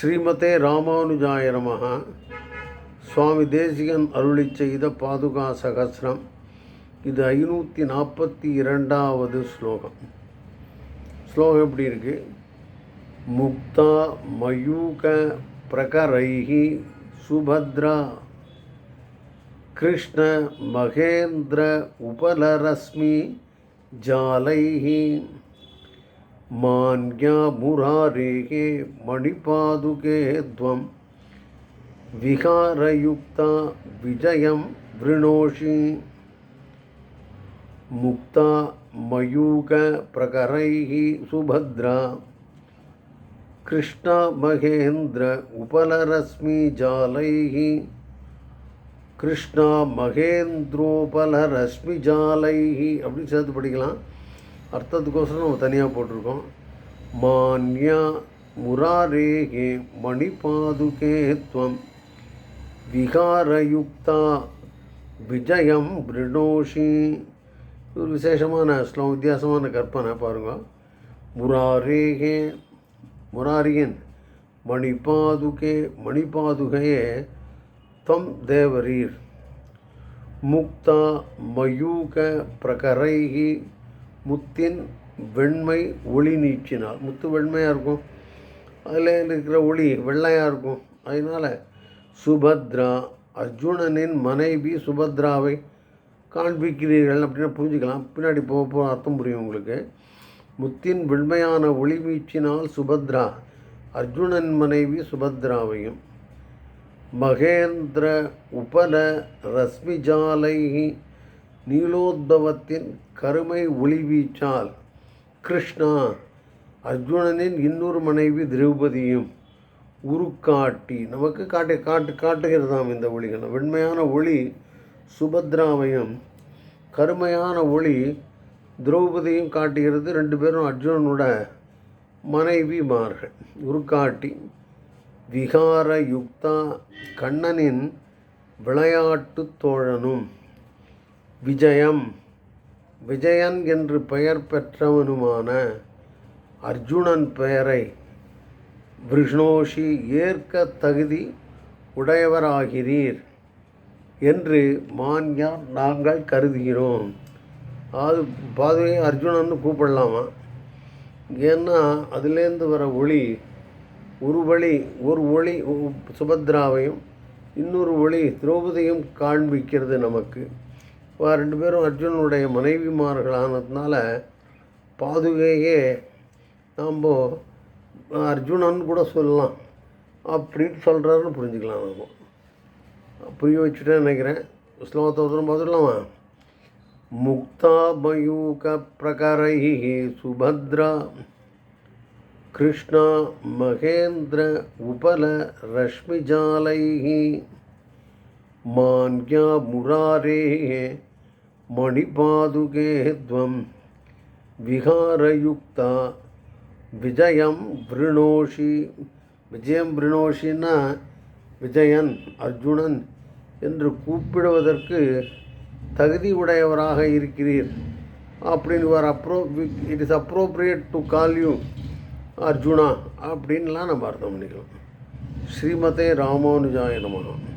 ஸ்ரீமதே ராமானுஜாய நமः சுவாமி தேசிகன் அருளி செய்த பாதுகா சகசிரம். இது ஐநூற்றி நாற்பத்தி இரண்டாவது ஸ்லோகம். ஸ்லோகம் எப்படி இருக்கு? முக்தா மயூக பிரகரைகி சுபத்ரா கிருஷ்ண மகேந்திர உபலரஸ்மி ஜாலைஹி. मान्या मुरारेः मणिपादुके त्वं विहारयुक्ता विजयं वृणोषि मुक्ता मयूकप्रकरैः सुभद्रा कृष्णमहेन्द्र उपलरश्मिजालैः கிருஷ்ணா மகேந்திரோபலரஸ்மிஜாலைஹி அப்படின்னு சேர்த்து படிக்கலாம் அர்த்தத்துக்கோசரம் நம்ம தனியாக போட்டிருக்கோம் மான்யா முராரேகே மணிபாதுகே துவம் விகாரயுக்தா விஜயம் பிருணோஷி ஒரு விசேஷமான ஸ்லோகம் வித்தியாசமான கற்பனை பாருங்க முராரேகே முராரியின் மணிபாதுகே மணிபாதுகையே தம் தேவரீர் முக்தா மயூக பிரகரைகி முத்தின் வெண்மை ஒளி நீச்சினால். முத்து வெண்மையாக இருக்கும். அதில் இருக்கிற ஒளி வெள்ளையாக இருக்கும். அதனால் சுபத்ரா அர்ஜுனனின் மனைவி சுபத்ராவை காண்பிக்கிறீர்கள் அப்படின்னு புரிஞ்சுக்கலாம். பின்னாடி போக போக அர்த்தம் புரியும் உங்களுக்கு. முத்தின் வெண்மையான ஒளி வீச்சினால் சுபத்ரா அர்ஜுனன் மனைவி சுபத்ராவையும். மகேந்திர உபல ரஸ்மிஜாலை நீலோத்பவத்தின் கருமை ஒளிவீச்சால் கிருஷ்ணா அர்ஜுனனின் இன்னொரு மனைவி திரௌபதியும் உருக்காட்டி. நமக்கு காட்டு காட்டு காட்டுகிறதாம் இந்த ஒளிகள். வெண்மையான ஒளி சுபத்ராவையும் கருமையான ஒளி திரௌபதியும் காட்டுகிறது. ரெண்டு பேரும் அர்ஜுனனோட மனைவிமார்கள். உருக்காட்டி விகார யுக்தா கண்ணனின் விளையாட்டு தோழனும். விஜயம். விஜயன் என்று பெயர் பெற்றவனுமான அர்ஜுனன் பெயரை விஷ்ணோஷி ஏற்க தகுதி உடையவராகிறீர் என்று மான்யார் நாங்கள் கருதுகிறோம். அது பாதுகை அர்ஜுனன்னு கூப்பிடலாமா? ஏன்னா அதுலேருந்து வர ஒளி ஒரு வழி ஒரு ஒளி சுபத்ராவையும் இன்னொரு ஒளி திரௌபதியும் காண்பிக்கிறது நமக்கு. ரெண்டு பேரும் அர்ஜுனனுடைய மனைவிமார்களானதுனால பாதுகையே நாம் அர்ஜுனன் கூட சொல்லலாம் அப்படின்னு சொல்கிறாருன்னு புரிஞ்சுக்கலாம் நம்ம. புரிய வச்சுட்டேன் நினைக்கிறேன். ஸ்லோகத்தை ஒருத்தரம் பார்த்துடலாமா? முக்தா மயூக பிரகரை சுபத்ரா கிருஷ்ணா மகேந்திர உபல ரஷ்மிஜாலைः மான்யா முராரேः மணிபாதுகே துவம் விகாரயுக்தா விஜயம் விருணோஷி விஜயம் விருணோஷின்னா விஜயன் அர்ஜுனன் என்று கூப்பிடுவதற்கு தகுதி உடையவராக இருக்கிறீர். அப்படின்னு your appro it is appropriate to call you Arjuna அப்படின்லாம் நம்ம அர்த்தம் பண்ணிக்கலாம். ஸ்ரீமதே ராமானுஜாய நமகம்